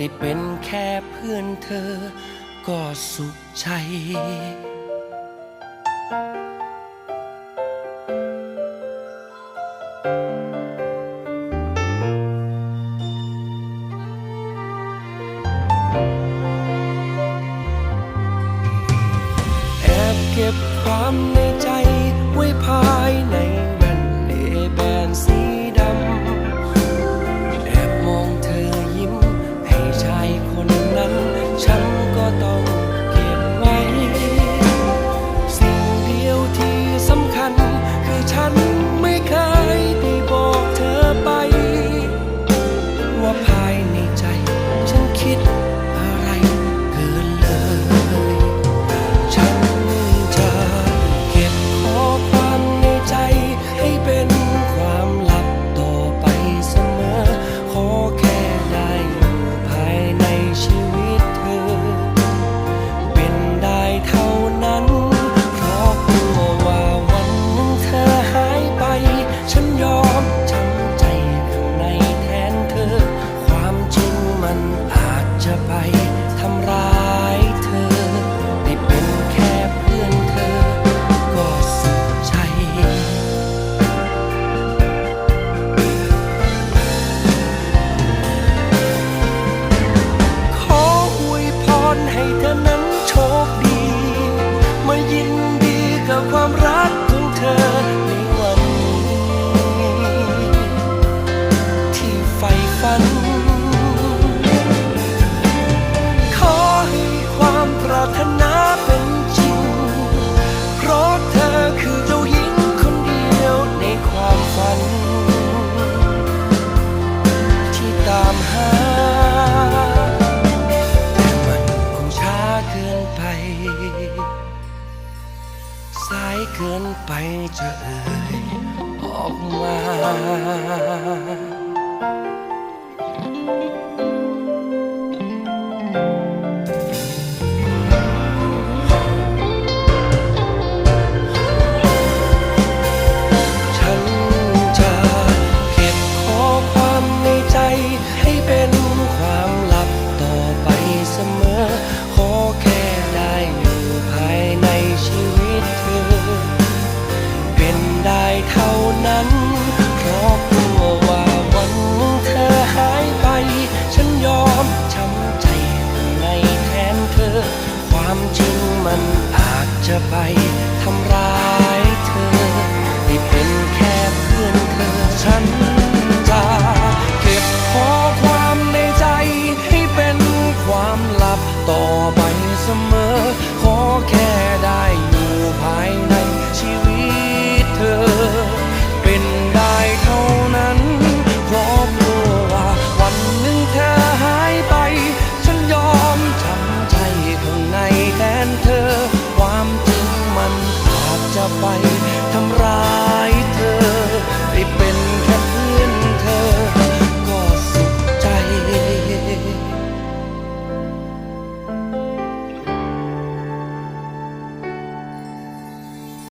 ได้เป็นแค่เพื่อนเธอ ก็สุขใจ แอบเก็บความใน ว่า ให้เธอ อ จริงมันอาจจะไปทำร้ายเธอ ไม่เป็นแค่เพื่อนเธอฉัน